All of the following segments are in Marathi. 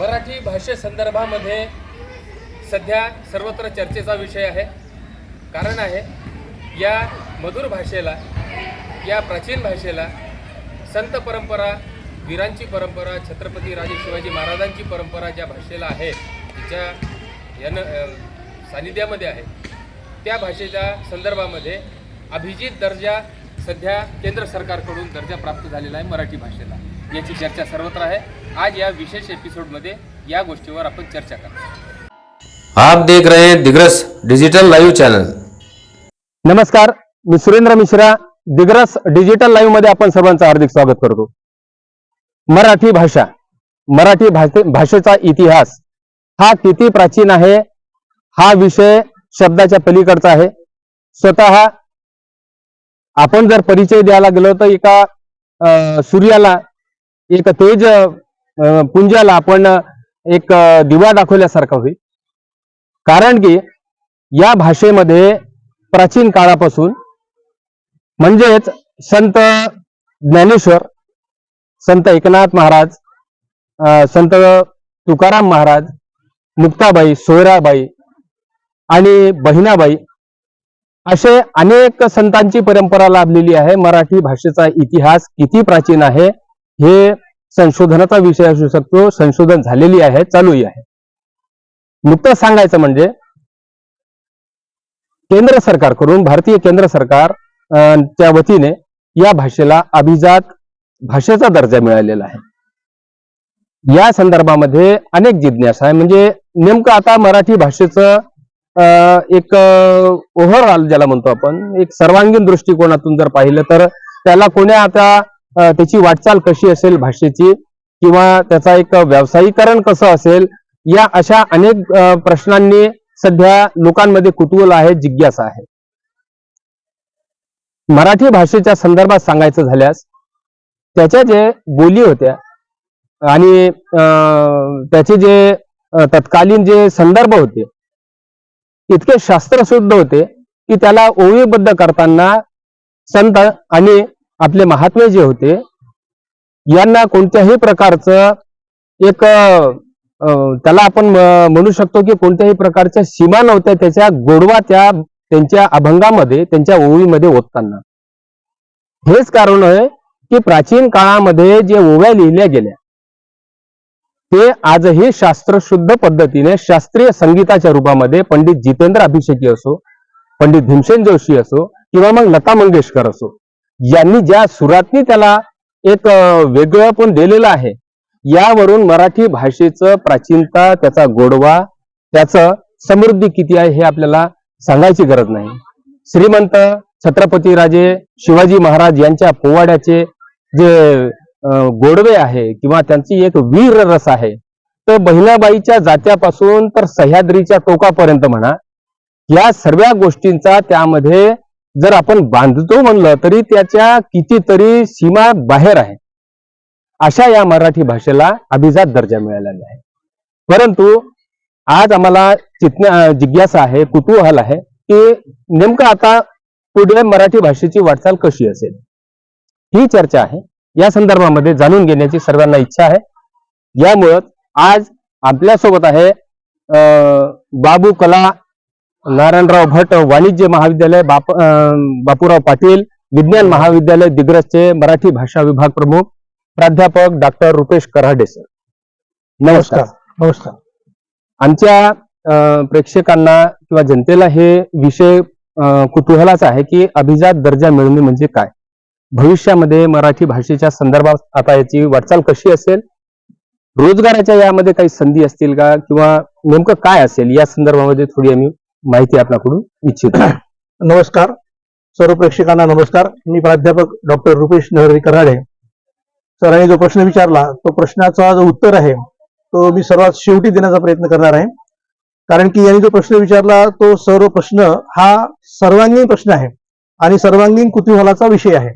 मराठी भाषेसंदर्भामध्ये सध्या सर्वत्र चर्चेचा विषय आहे. कारण आहे या मधुर भाषेला या प्राचीन भाषेला संत परंपरा वीरांची परंपरा छत्रपती राजे शिवाजी महाराजांची परंपरा ज्या भाषेला आहे तिच्या यान सानिध्यामध्ये आहे त्या भाषेच्या संदर्भामध्ये अभिजित दर्जा सध्या केंद्र सरकारकडून दर्जा प्राप्त झालेला आहे मराठी भाषेला. याची चर्चा सर्वत्र आहे. आज या विशेष एपिसोडमध्ये या गोष्टीवर आपण चर्चा करणार आप देख रहे हैं दिग्रस डिजिटल लाइव चैनल। नमस्कार मी सुरेंद्र मिश्रा दिग्रस डिजिटल लाईव्हमध्ये आपण सर्वांचं हार्दिक स्वागत करतो. मराठी भाषा मराठी भाषे भाषेचा इतिहास हा किती प्राचीन आहे हा विषय शब्दाच्या पलीकडचा आहे. स्वतः आपण जर परिचय द्यायला गेलो तर एका अं, सूर्याला एक तेज पुंजाला आपण एक दिवा दाखवल्यासारखा होईल. कारण की या भाषेमध्ये प्राचीन काळापासून म्हणजेच संत ज्ञानेश्वर संत एकनाथ महाराज संत तुकाराम महाराज मुक्ताबाई सोयराबाई आणि बहिणाबाई असे अनेक संतांची परंपरा लाभलेली आहे. मराठी भाषेचा इतिहास किती प्राचीन आहे हे संशोधनाचा विषय असू शकतो संशोधन झालेली आहे चालूही आहे. नुकतंच सांगायचं म्हणजे केंद्र सरकारकडून भारतीय केंद्र सरकार त्या वतीने या भाषेला अभिजात भाषेचा दर्जा मिळालेला आहे. या संदर्भामध्ये अनेक जिज्ञासा आहे. म्हणजे नेमकं आता मराठी भाषेचं अं, एक ओव्हरऑल ज्याला म्हणतो आपण एक सर्वांगीण दृष्टिकोनातून जर पाहिलं तर त्याला कोण्या आता त्याची वाटचाल कशी असेल भाषेची किंवा त्याचा एक व्यावसायीकरण कसं असेल या अशा अनेक प्रश्नांनी सध्या लोकांमध्ये कुतूहल आहे जिज्ञासा आहे. मराठी भाषेच्या संदर्भात सांगायचं झाल्यास त्याच्या जे बोली होत्या आणि अं, त्याचे जे तत्कालीन जे संदर्भ होते इतके शास्त्रशुद्ध होते की त्याला ओवीबद्ध करताना संत आणि आपले महात्मे जे होते यांना कोणत्याही प्रकारचं एक अं, त्याला आपण म्हणू शकतो की कोणत्याही प्रकारच्या सीमा नव्हत्या त्याच्या गोडवा त्या त्यांच्या अभंगामध्ये त्यांच्या ओवीमध्ये ओतताना. हेच कारण आहे की प्राचीन काळामध्ये जे ओव्या लिहिल्या गेल्या ते आजही शास्त्रशुद्ध पद्धतीने शास्त्रीय संगीताच्या रूपामध्ये पंडित जितेंद्र अभिषेकी असो पंडित भीमसेन जोशी असो किंवा मग लता मंगेशकर असो यांनी ज्या सुरातनी त्याला एक वेगळं पण दिलेलं आहे यावरून मराठी भाषेचं प्राचीनता त्याचा गोडवा त्याचं समृद्धी किती आहे हे आपल्याला सांगायची गरज नाही. श्रीमंत छत्रपती राजे शिवाजी महाराज यांच्या पोवाड्याचे जे गोडवे आहे किंवा त्यांची एक वीर रस आहे तर बहिणाबाईच्या जात्यापासून तर सह्याद्रीच्या टोकापर्यंत म्हणा या सर्व गोष्टींचा त्यामध्ये जर आपण बांधतो म्हणलं तरी त्याच्या कितीतरी सीमा बाहेर आहे. अशा या मराठी भाषेला अभिजात दर्जा मिळालेला आहे. परंतु आज आम्हाला चित्न जिज्ञासा आहे कुतूहल आहे की नेमकं आता पुढे मराठी भाषेची वाटचाल कशी असेल? ही चर्चा आहे. या संदर्भामध्ये जाणून घेण्याची सर्वांना इच्छा आहे. यामुळं आज आपल्यासोबत आहे अं, बाबू कला नारायणराव भट वाणिज्य महाविद्यालय बाप अं, बापूराव पाटील विज्ञान महाविद्यालय दिग्रसचे मराठी भाषा विभाग प्रमुख प्राध्यापक डॉक्टर रुपेश कराडे सर. नमस्कार. नमस्कार. आमच्या प्रेक्षकांना किंवा जनतेला हे विषय कुतूहलाचा आहे की अभिजात दर्जा मिळवणे म्हणजे काय? भविष्यामध्ये मराठी भाषेच्या संदर्भात आता याची वाटचाल कशी असेल? रोजगाराच्या यामध्ये काही संधी असतील का? किंवा नेमकं काय असेल? या संदर्भामध्ये थोडी आम्ही माहिती आपल्याकडून इच्छित. नमस्कार. सर्व प्रेक्षकांना नमस्कार. मी प्राध्यापक डॉक्टर रुपेश नहरी कराडे. सरांनी जो प्रश्न विचारला तो प्रश्नाचा जो उत्तर आहे. तो मी सर्वात शेवटी देण्याचा प्रयत्न करणार आहे. कारण की यांनी जो प्रश्न विचारला तो सर्व प्रश्न हा सर्वांगीण प्रश्न आहे आणि सर्वांगीण कुतूहलाचा विषय आहे.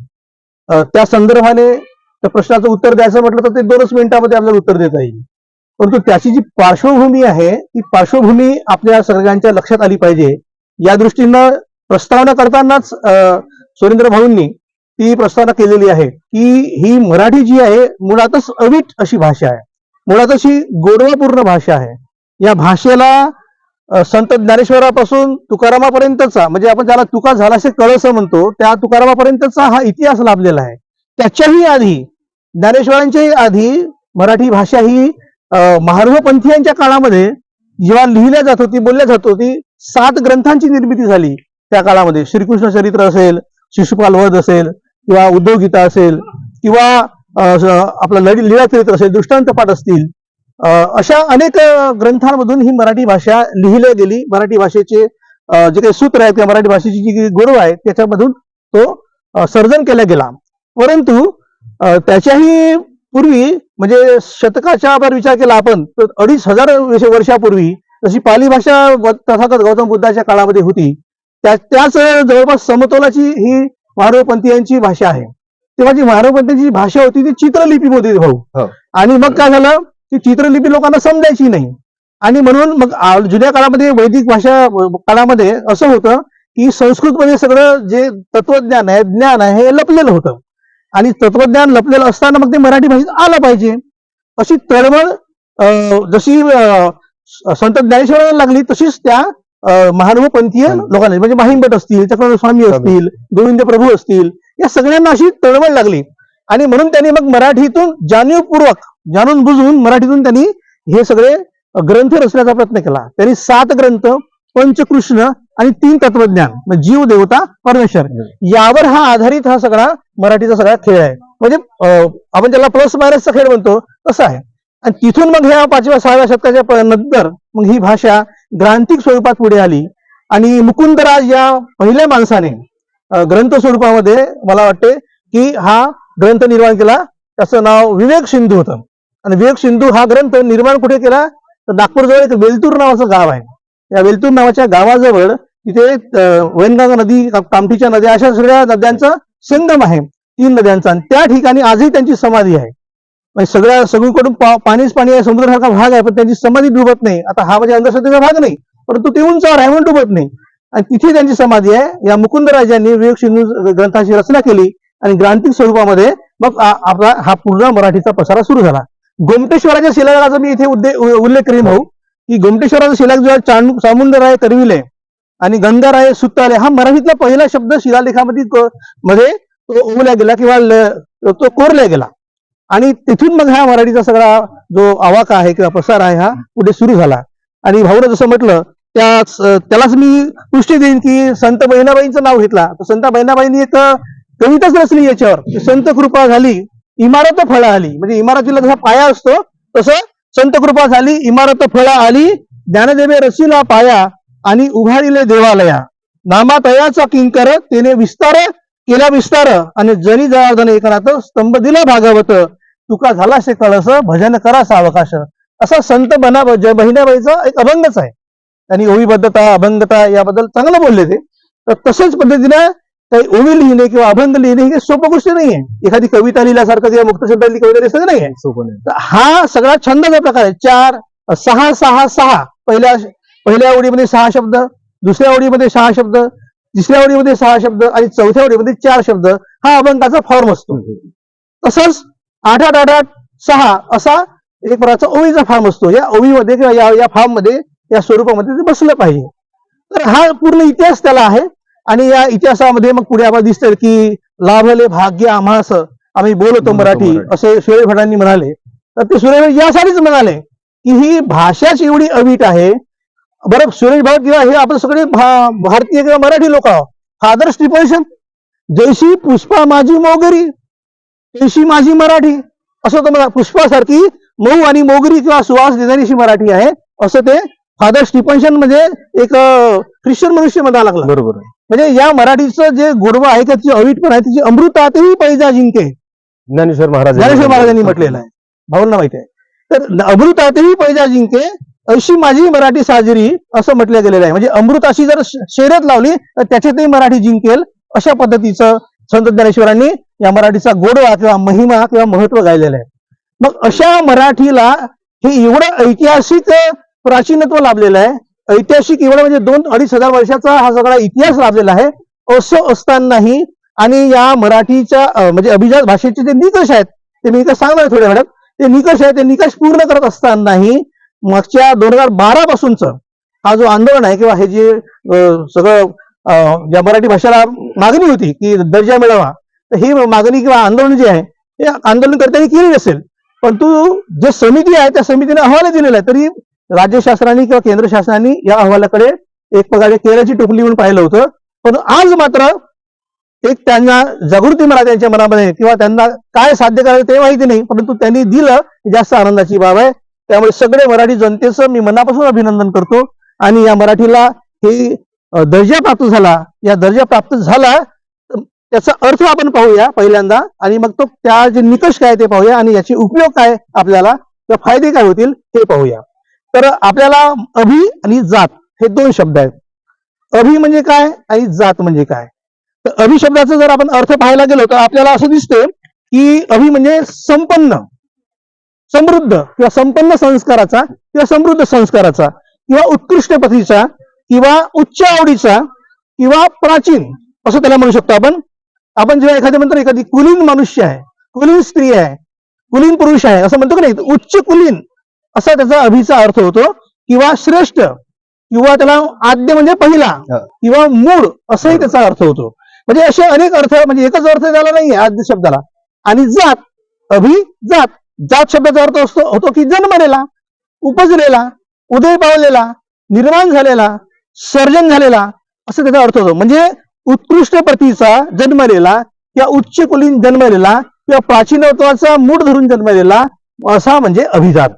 त्या संदर्भाने त्या प्रश्नाचं उत्तर द्यायचं म्हटलं तर ते दोनच मिनिटामध्ये आपल्याला उत्तर देता येईल. परंतु त्याची जी पार्श्वभूमी आहे ती पार्श्वभूमी आपल्या सगळ्यांच्या लक्षात आली पाहिजे. या दृष्टीनं प्रस्तावना करतानाच अं, सुरेंद्र भाऊंनी ती प्रस्तावना केलेली आहे की ही मराठी जी आहे मुळातच अवीट अशी भाषा आहे. मुळातच ही गोडवापूर्ण भाषा आहे. या भाषेला संत ज्ञानेश्वरापासून तुकारामापर्यंतचा म्हणजे आपण ज्याला तुका झालासे कळस म्हणतो त्या तुकारामापर्यंतचा हा इतिहास लाभलेला आहे. त्याच्याही आधी ज्ञानेश्वरांच्याही आधी मराठी भाषा ही महार्व पंथीयांच्या काळामध्ये जेव्हा लिहिल्या जात होती बोलल्या जात होती सात ग्रंथांची निर्मिती झाली त्या काळामध्ये. श्रीकृष्ण चरित्र असेल शिशुपाल वध असेल किंवा उद्योग गीता असेल किंवा आपलं लढी लीळा चरित्र असेल दृष्टांत पाठ असतील. अशा अनेक ग्रंथांमधून ही मराठी भाषा लिहिल्या गेली. मराठी भाषेचे जे काही सूत्र आहेत किंवा मराठी भाषेची जी काही आहे त्याच्यामधून तो सर्जन केला गेला. परंतु त्याच्याही पूर्वी म्हणजे शतकाच्या वर विचार केला आपण तर अडीच हजार वर्ष- वर्षापूर्वी जशी पाली भाषा तथागत गौतम बुद्धाच्या काळामध्ये होती त्या त्याच जवळपास समतोलाची ही महारोपंथीयांची भाषा आहे. तेव्हा जी महारोपंथीयांची भाषा होती ती चित्रलिपीमध्ये होती हो. भाऊ आणि मग काय झालं ती चित्रलिपी लोकांना समजायची नाही. आणि म्हणून मग जुन्या काळामध्ये वैदिक भाषा काळामध्ये असं होतं की संस्कृतमध्ये सगळं जे तत्वज्ञान आहे ज्ञान आहे हे लपलेलं होतं. आणि तत्वज्ञान लपलेलं असताना मग ते मराठी भाषेत आलं पाहिजे. अशी तळमळ जशी संत ज्ञानेश्वरांना लागली तशीच त्या महानुभावपंथीय लोकांना म्हणजे माहिंबट असतील चक्रवर्ती स्वामी. असतील गोविंद प्रभू असतील या सगळ्यांना अशी तळमळ लागली. आणि म्हणून त्यांनी मग मराठीतून जाणीवपूर्वक जाणून बुजून मराठीतून त्यांनी हे सगळे ग्रंथ रचण्याचा प्रयत्न केला. त्यांनी सात ग्रंथ पंचकृष्ण आणि तीन तत्वज्ञान म्हणजे जीव देवता परमेश्वर. यावर हा आधारित हा सगळा मराठीचा सगळा खेळ आहे. म्हणजे अं, आपण त्याला प्लस मायनसचा खेळ म्हणतो तसा आहे. आणि तिथून मग ह्या पाचव्या सहाव्या शतकाच्या नंतर मग ही भाषा ग्रांथिक स्वरूपात पुढे आली. आणि मुकुंदराज या पहिल्या माणसाने ग्रंथ स्वरूपामध्ये मला वाटते की हा ग्रंथ निर्माण केला. त्याचं नाव विवेक सिंधू होतं. आणि विवेक सिंधू हा ग्रंथ निर्माण कुठे केला? तर नागपूरजवळ एक वेलतूर नावाचं गाव आहे. या वेलतूर नावाच्या गावाजवळ तिथे वैनगंगा नदी कामठीच्या नद्या अशा सगळ्या नद्यांचा संगम आहे. तीन नद्यांचा. आणि त्या ठिकाणी आजही त्यांची समाधी आहे. म्हणजे सगळ्या सगळीकडून पा- पाणीच पाणी आहे समुद्रासारखा भाग आहे पण त्यांची समाधी डुबत नाही. आता हा म्हणजे अंधश्रद्धेचा भाग नाही परंतु ते उंचावर आहे म्हणून डुबत नाही. आणि तिथे त्यांची समाधी आहे. या मुकुंदराजांनी विवेक सिंधू ग्रंथाची रचना केली आणि ग्रांथिक स्वरूपामध्ये मग आपला हा पूर्ण मराठीचा पसारा सुरू झाला. गोमटेश्वराच्या शिलालेखाचा मी इथे उद्दे- उ- उल्लेख करीन भाऊ. की गोमटेश्वराचा शिलालेख जो आहे चामुंदर आहे करविले आणि गंधाराय सुत्ताले हा मराठीतला पहिला शब्द शिलालेखामध्ये मध्ये तो ओवल्या गेला किंवा तो कोरल्या गेला. आणि तिथून मग हा मराठीचा सगळा जो आवाका आहे किंवा प्रसार आहे हा पुढे सुरू झाला. आणि भाऊला जसं म्हटलं त्या त्यालाच मी पुष्टी देईन की संत बहिणाबाईंचं नाव घेतला. तर संत बहिणाबाईंनी एक कविताच रचली याच्यावर. संत कृपा झाली इमारत फळा आली. म्हणजे इमारतीला जसा पाया असतो तसं संत कृपा झाली इमारत फळा आली ज्ञानदेवे रसीला पाया आणि उभारिले देवालया. नामा तयाचा किंकर तेने विस्तार केला विस्तार आणि जनी जनार्दन एकनाथ स्तंभ दिला भागवत. तुका झाला शे कळस भजन करा सावकाश. असा संत बना जय बहिणाबाईचा एक अभंगच आहे. त्यांनी ओवीबद्धता अभंगता याबद्दल चांगलं बोलले ते. तर तसेच पद्धतीने काही ओवी लिहिणे किंवा अभंग लिहिणे ही सोपं गोष्ट नाहीये. एखादी कविता लिहिल्यासारखं किंवा मुक्तछंदातली कविता लिहिल्यासारखं नाहीये. तर हा सगळा छंदाचा प्रकार आहे चार सहा सहा सहा पहिल्या पहिल्या ओळीमध्ये सहा शब्द दुसऱ्या ओळीमध्ये सहा शब्द तिसऱ्या ओळीमध्ये सहा शब्द आणि चौथ्या ओळीमध्ये चार शब्द हा अभंगाचा फॉर्म असतो. तसंच आठ आठ आठ आठ सहा असा एक प्रकारचा ओवीचा फॉर्म असतो. या ओवीमध्ये किंवा या या फॉर्ममध्ये या स्वरूपामध्ये ते बसलं पाहिजे. तर हा पूर्ण इतिहास त्याला आहे. आणि या इतिहासामध्ये मग पुढे आम्हाला दिसतं की लाभले भाग्य आम्हास. आम्ही बोलतो मराठी असे सुरेश भटांनी म्हणाले. तर ते सुरेश यासाठीच म्हणाले की ही भाषाच एवढी अवीट आहे. बरं सुरेश भाऊ किंवा हे आपण सगळे भारतीय किंवा मराठी लोक आहोत. फादर स्टिपल्सन जैशी पुष्पा माझी मोगरी तैशी माझी मराठी. असं तो मला पुष्पासारखी मऊ आणि मोगरी किंवा सुवास देणारी मराठी आहे. असं ते फादर स्टिपन्सन म्हणजे एक ख्रिश्चन मनुष्य म्हणायला लागला. बरोबर. म्हणजे या मराठीचं जे गोडवा आहे का तिची अवीट पण आहे तिची अमृतातही पैजा जिंके. ज्ञानेश्वर महाराज ज्ञानेश्वर महाराजांनी म्हटलेलं आहे. भाऊंना माहिती आहे. तर अमृतातही पैजा जिंके अशी माझी मराठी साजरी असं म्हटलं गेलेलं आहे. म्हणजे अमृताशी जर शर्यत लावली तर त्याच्यातही मराठी जिंकेल अशा पद्धतीचं संत ज्ञानेश्वरांनी या मराठीचा गोडवा किंवा महिमा किंवा महत्त्व गायलेलं आहे. मग अशा मराठीला हे एवढं ऐतिहासिक प्राचीनत्व लाभलेलं आहे ऐतिहासिक एवढं म्हणजे दोन अडीच हजार वर्षाचा हा सगळा इतिहास लाभलेला आहे. असं असतानाही आणि या मराठीच्या म्हणजे अभिजात भाषेचे जे निकष आहेत ते मी इथं सांगणार थोड्या वेळात. ते निकष आहे ते निकष पूर्ण करत असतानाही मागच्या दोन हजार बारा पासूनच हा जो आंदोलन आहे किंवा हे जे सगळं ज्या मराठी भाषेला मागणी होती की दर्जा मिळावा तर ही मागणी किंवा आंदोलन जे आहे हे आंदोलनकर्त्यांनी केली नसेल परंतु जे समिती आहे त्या समितीने अहवाल दिलेला आहे तरी राज्य शासनाने किंवा केंद्र शासनाने या अहवालाकडे एक प्रकारे केराची टोपली म्हणून पाहिलं होतं. पण आज मात्र एक त्यांना जागृती म्हणा त्यांच्या मनामध्ये किंवा त्यांना काय साध्य करायचं ते माहिती नाही परंतु त्यांनी दिलं जास्त आनंदाची बाब आहे. त्यामुळे सगळे मराठी जनतेचं मी मनापासून अभिनंदन करतो. आणि या मराठीला हे दर्जा प्राप्त झाला या दर्जा प्राप्त झाला त्याचा अर्थ आपण पाहूया पहिल्यांदा. आणि मग तो त्या जे निकष काय ते पाहूया आणि याचे उपयोग काय आपल्याला किंवा फायदे काय होतील ते पाहूया. तर आपल्याला अभि आणि जात हे दोन शब्द आहेत. अभि म्हणजे काय आणि जात म्हणजे काय? तर अभि शब्दाचा जर आपण अर्थ पाहायला गेलो तर आपल्याला असं दिसते की अभि म्हणजे संपन्न समृद्ध किंवा संपन्न संस्काराचा किंवा समृद्ध संस्काराचा किंवा उत्कृष्ट पथीचा किंवा उच्च आवडीचा किंवा प्राचीन असं त्याला म्हणू शकतो आपण. आपण जेव्हा एखाद्या म्हणतो एखादी कुलीन मनुष्य आहे कुलीन स्त्री आहे कुलीन पुरुष आहे असं म्हणतो की नाही उच्च कुलीन असा त्याचा अभिचा अर्थ होतो किंवा श्रेष्ठ किंवा त्याला आद्य म्हणजे पहिला. किंवा मूळ असंही त्याचा अर्थ होतो. म्हणजे असे अनेक अर्थ म्हणजे एकच अर्थ त्याला नाहीये आद्य शब्दाला. आणि जात अभि जात. जात शब्दाचा अर्थ असतो होतो की जन्मलेला उपजलेला उदय पावलेला निर्माण झालेला सर्जन झालेला असं त्याचा अर्थ होतो. म्हणजे उत्कृष्ट प्रतीचा जन्मलेला किंवा उच्च कुलीन जन्मलेला किंवा प्राचीनत्वाचा मूळ धरून जन्मलेला असा म्हणजे अभिजात.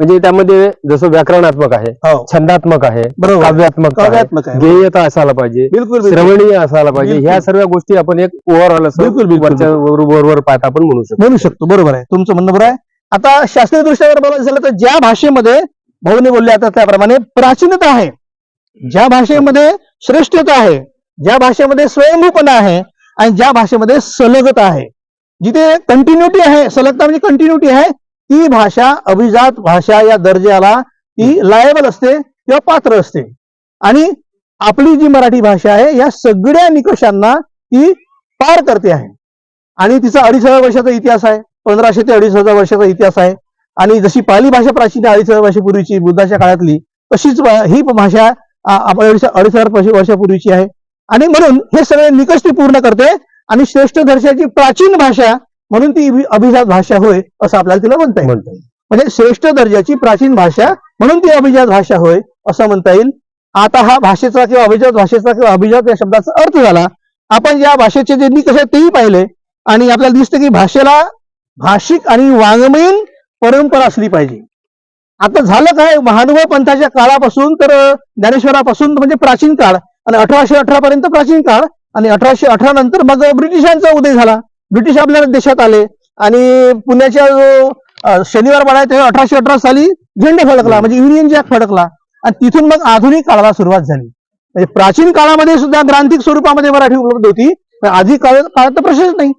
म्हणजे त्यामध्ये जसं व्याकरणात्मक आहे हो. छंदात्मक आहे बरोबर. काव्यात्मक आहे काव्यात्मक आहे गेयता असायला पाहिजे बिलकुल बिलकुल. श्रवणीय असायला पाहिजे बिलकुल. ह्या सर्व गोष्टी आपण एक ओव्हरऑल असं बिलकुल, बिलकुल. वरच्या वर वर पाहता आपण म्हणू शकतो. म्हणू शकतो बरोबर आहे. तुमचं म्हणणं बरोबर आहे. आता शास्त्रीय दृष्ट्या जर बोलायचं झालं तर ज्या भाषेमध्ये भाऊने बोलले आता त्याप्रमाणे प्राचीनता आहे. ज्या भाषेमध्ये श्रेष्ठता आहे ज्या भाषेमध्ये स्वयंभूपणा आहे आणि ज्या भाषेमध्ये सलगता आहे. जिथे कंटिन्युटी आहे सलगता म्हणजे कंटिन्युटी आहे ती भाषा अभिजात भाषा या दर्जाला ती लायबल असते किंवा पात्र असते. आणि आपली जी मराठी भाषा आहे या सगळ्या निकषांना ती पार करते आहे. आणि तिचा अडीच हजार वर्षाचा इतिहास आहे पंधराशे ते अडीच हजार वर्षाचा इतिहास आहे. आणि जशी पाली भाषा प्राचीन अडीच हजार वर्षापूर्वीची बुद्धाच्या काळातली तशीच ही भाषा आपल्या अडीच हजार वर्षापूर्वीची आहे. आणि म्हणून हे सगळे निकष ती पूर्ण करते. आणि श्रेष्ठ दर्शाची प्राचीन भाषा म्हणून ती अभि- अभिजात भाषा होय असं आपल्याला तिला म्हणता येईल. म्हणजे श्रेष्ठ दर्जाची प्राचीन भाषा म्हणून ती अभिजात भाषा होय असं म्हणता येईल. आता हा भाषेचा किंवा अभिजात भाषेचा किंवा अभिजात या शब्दाचा अर्थ झाला. आपण या भाषेचे जे निकष आहेत तेही पाहिले आणि आपल्याला दिसतं की भाषेला भाषिक आणि वाङ्मयीन परंपरा असली पाहिजे. आता झालं काय? महानुभाव पंथाच्या काळापासून तर ज्ञानेश्वरापासून म्हणजे प्राचीन काळ. आणि अठराशे अठरा पर्यंत प्राचीन काळ आणि अठराशे अठरा नंतर मग ब्रिटिशांचा उदय झाला. ब्रिटिश आपल्या देशात आले आणि पुण्याच्या जो शनिवार वाडा आहे अठराशे अठरा साली झेंडा फडकला म्हणजे युनियन जॅक फडकला. आणि तिथून मग आधुनिक काळाला सुरुवात झाली. म्हणजे प्राचीन काळामध्ये सुद्धा ग्रांथिक स्वरूपामध्ये मराठी उपलब्ध होती पण आधी काळ काळात तर प्रश्नच नाही.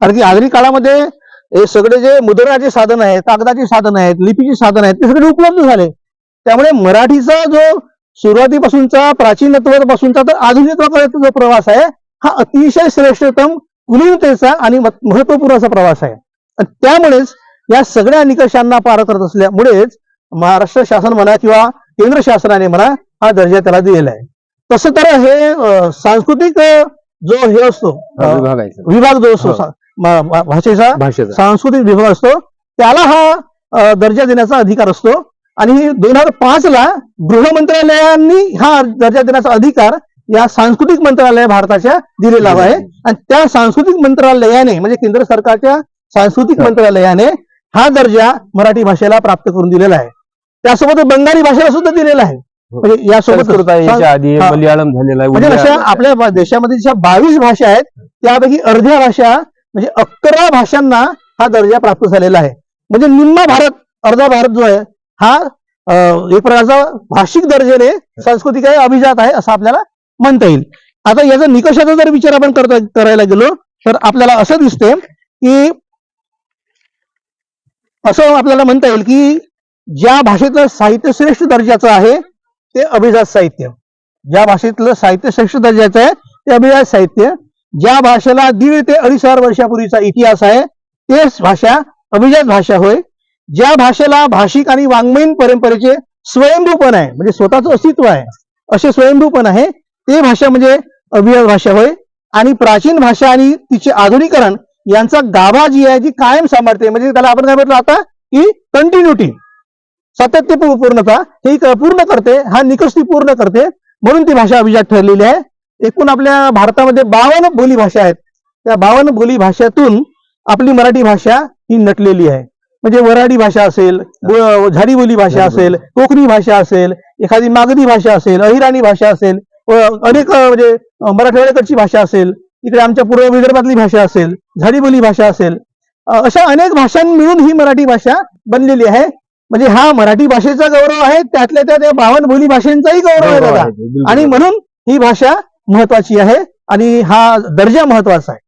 कारण की आधुनिक काळामध्ये हे सगळे जे मुद्रणाचे साधन आहेत कागदाची साधन आहेत लिपीची साधन आहेत ते सगळे उपलब्ध झाले. त्यामुळे मराठीचा जो सुरुवातीपासूनचा प्राचीनत्वापासूनचा तर आधुनिकत्वापर्यंत जो प्रवास आहे हा अतिशय श्रेष्ठतम कुलीनतेचा आणि मत- महत्वपूर्णचा प्रवास आहे. आणि त्यामुळेच या सगळ्या निकषांना पार करत असल्यामुळेच महाराष्ट्र शासन म्हणा किंवा केंद्र शासनाने म्हणा हा दर्जा त्याला दिलेला आहे. तसं तर हे सांस्कृतिक जो हे असतो विभाग जो असतो भाषेचा सांस्कृतिक विभाग असतो त्याला हा दर्जा देण्याचा अधिकार असतो. आणि दोन हजार पाच ला गृह मंत्रालयाने हा दर्जा देण्याचा अधिकार या सांस्कृतिक मंत्रालय भारताच्या दिलेला आहे आणि त्या सांस्कृतिक मंत्रालयाने म्हणजे केंद्र सरकारच्या सांस्कृतिक हा. मंत्रालयाने हा दर्जा मराठी भाषेला प्राप्त करून दिलेला आहे त्यासोबत बंगाली भाषेला सुद्धा दिलेला आहे म्हणजे यासोबत संस्कृत आहे याच्या आधी हा. मलयाळम झालेला आहे म्हणजे अशा. आपल्या देशामध्ये ज्या बावीस भाषा आहेत त्यापैकी अर्ध्या भाषा म्हणजे अकरा भाषांना हा दर्जा प्राप्त झालेला आहे म्हणजे निम्मा भारत अर्धा भारत जो आहे हा एक प्रकारचा भाषिक दर्जाने सांस्कृतिक आहे अभिजात आहे असं आपल्याला म्हणता येईल. आता याचा निकषाचा जर विचार आपण करता करायला गेलो तर आपल्याला असं दिसते की असं आपल्याला म्हणता येईल की ज्या भाषेतलं साहित्य श्रेष्ठ दर्जाचं आहे ते अभिजात साहित्य. ज्या भाषेतलं साहित्य श्रेष्ठ दर्जाचं आहे ते अभिजात साहित्य. ज्या भाषेला दीड ते अडीच हजार वर्षापूर्वीचा इतिहास आहे तेच भाषा अभिजात भाषा होय. ज्या भाषेला भाषिक आणि वाङ्मयीन परंपरेचे स्वयंभूपण आहे म्हणजे स्वतःचं अस्तित्व आहे असे स्वयंभूपण आहे ते भाषा म्हणजे अभिय भाषा होय. आणि प्राचीन भाषा आणि तिचे आधुनिकरण यांचा गाभा जी आहे ती कायम सांभाळते. म्हणजे त्याला आपण काय म्हटलं आता की कंटिन्युटी सातत्यपूर्णता ही क- पूर्ण करते हा निकष ती पूर्ण करते. म्हणून ती भाषा अभिजात ठरलेली आहे. एकूण आपल्या भारतामध्ये बावन्न बोली भाषा आहेत. त्या बावन्न बोली भाषातून आपली मराठी भाषा ही नटलेली आहे. म्हणजे वराडी भाषा असेल झाडी बोली भाषा असेल कोकणी भाषा असेल एखादी मागधी भाषा असेल अहिराणी भाषा असेल अनेक म्हणजे मराठवाड्याकडची भाषा असेल इकडे आमच्या पूर्व विदर्भातली भाषा असेल झाडी बोली भाषा असेल अशा अनेक भाषां मिळून ही मराठी भाषा बनलेली आहे. म्हणजे हा मराठी भाषेचा गौरव आहे त्यातल्या त्या बावन्न बोली भाषांचाही गौरव आहे दादा. आणि म्हणून ही भाषा महत्वाची आहे आणि हा दर्जा महत्त्वाचा आहे.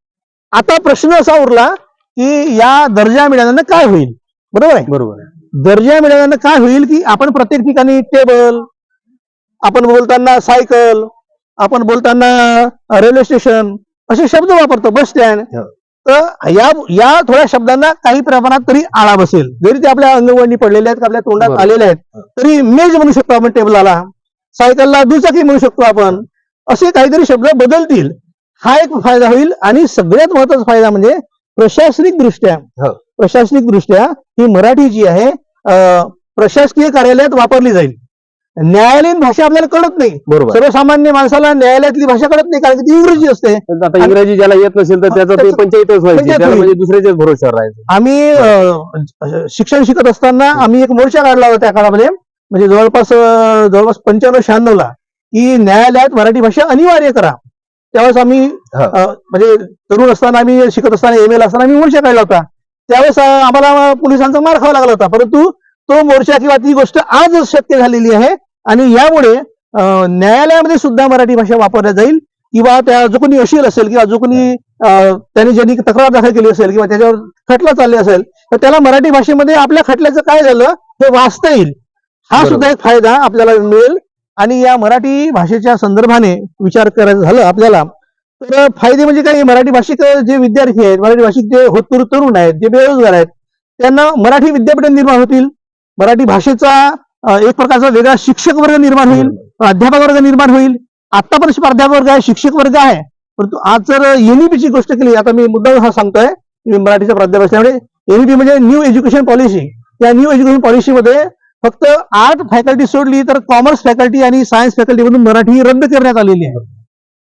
आता प्रश्न असा उरला की या दर्जा मिळाल्यानं काय होईल? बरोबर आहे? बरोबर आहे. दर्जा मिळाल्यानं काय होईल की आपण प्रत्येक ठिकाणी टेबल आपण बोलताना सायकल आपण बोलताना रेल्वे स्टेशन असे शब्द वापरतो बस स्टँड. हो. तर या या थोड्या शब्दांना काही प्रमाणात तरी आळा बसेल. जरी ते आपल्या अंगवळणी पडलेले आहेत आपल्या तोंडात बरोबर. आलेले आहेत तरी मेज म्हणू शकतो आपण टेबलाला सायकलला दुचाकी म्हणू शकतो आपण. असे काहीतरी शब्द बदलतील. हा एक फायदा होईल आणि सगळ्यात महत्त्वाचा फायदा म्हणजे प्रशासनिक दृष्ट्या हो. प्रशासनिक दृष्ट्या ही मराठी जी आहे प्रशासकीय कार्यालयात वापरली जाईल. न्यायालयीन भाषा आपल्याला कळत नाही. बरोबर. सर्वसामान्य माणसाला न्यायालयातली भाषा कळत नाही कारण की ती इंग्रजी असते. आता इंग्रजी ज्याला येत नसेल तर त्याचं ते पंचायतच व्हायची त्याला. म्हणजे दुसऱ्याच्याच भरोश्यावर राहायचं. आम्ही शिक्षण शिकत असताना आम्ही एक मोर्चा काढला होता त्या काळामध्ये म्हणजे जवळपास जवळपास पंच्याण्णव शहाण्णव ला की न्यायालयात मराठी भाषा अनिवार्य करा. त्यावेळेस आम्ही म्हणजे तरुण असताना आम्ही शिकत असताना एम एल असताना आम्ही मोर्चा काढला होता. त्यावेळेस आम्हाला पोलिसांचा मार खावा लागला होता परंतु तो मोर्चा किंवा ती गोष्ट आज शक्य झालेली आहे. आणि यामुळे न्यायालयामध्ये सुद्धा मराठी भाषा वापरल्या जाईल किंवा त्या जो कोणी अशील असेल किंवा जो कोणी त्यांनी ज्यांनी तक्रार दाखल केली असेल किंवा त्याच्यावर खटला चालले असेल तर त्याला मराठी भाषेमध्ये आपल्या खटल्याचं काय झालं? हे वाचता येईल. हा. सुद्धा एक फायदा आपल्याला मिळेल. आणि या मराठी भाषेच्या संदर्भाने विचार करायचं झालं आपल्याला तर फायदे म्हणजे काय? मराठी भाषिक जे विद्यार्थी आहेत मराठी भाषिक जे होतकरू तरुण आहेत जे बेरोजगार आहेत त्यांना मराठी विद्यापीठ निर्माण होतील. मराठी भाषेचा एक प्रकारचा वेगळा शिक्षक वर्ग निर्माण होईल प्राध्यापक वर्ग निर्माण होईल. आता पण प्राध्यापक वर्ग आहे शिक्षक वर्ग आहे. परंतु आज जर एनईपीची गोष्ट केली आता मी मुद्दा हा सांगतोय की मी मराठीचा प्राध्यापक असल्यामुळे एनईपी म्हणजे न्यू एज्युकेशन पॉलिसी या न्यू एज्युकेशन पॉलिसीमध्ये फक्त आर्ट फॅकल्टी सोडली तर कॉमर्स फॅकल्टी आणि सायन्स फॅकल्टी मधून मराठी रद्द करण्यात आलेली आहे.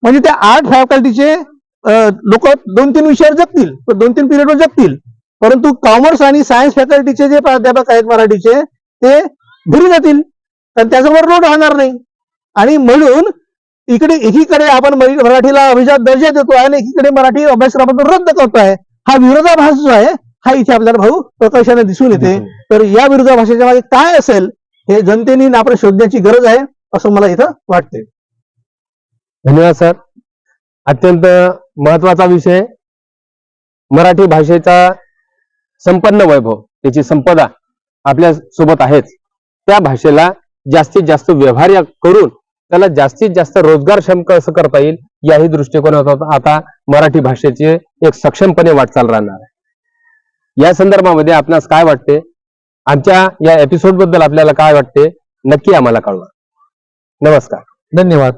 म्हणजे त्या आर्ट फॅकल्टीचे लोक दोन तीन विषयावर जगतील दोन तीन पिरियडवर जगतील. परंतु कॉमर्स आणि सायन्स फॅकल्टीचे जे प्राध्यापक आहेत मराठीचे ते घरी जातील. कारण त्याच्यावर रोड राहणार नाही. आणि म्हणून इकडे एकीकडे आपण मराठी- मराठीला अभिजात दर्जा देतो आणि एकीकडे मराठी अभ्यासक्रमातून रद्द करतोय. हा विरोधाभास जो आहे हा इथे आपल्याला भाऊ प्रकर्षाने दिसून येते. तर या विरोधाभासाच्या मागे काय असेल हे जनतेने आपण शोधण्याची गरज आहे असं मला इथं वाटते धन्यवाद सर. अत्यंत महत्त्वाचा विषय. मराठी भाषेचा संपन्न वैभव त्याची संपदा आपल्यासोबत आहेच. त्या भाषेला जास्तीत जास्त व्यवहार्य करून त्याला जास्तीत जास्त रोजगारक्षम कसं करता येईल याही दृष्टिकोनातून आता मराठी भाषेची एक सक्षमपणे वाटचाल राहणार आहे. या संदर्भामध्ये आपणास काय वाटते? आमच्या या एपिसोडबद्दल आपल्याला काय वाटते? नक्की आम्हाला कळवा. नमस्कार. धन्यवाद.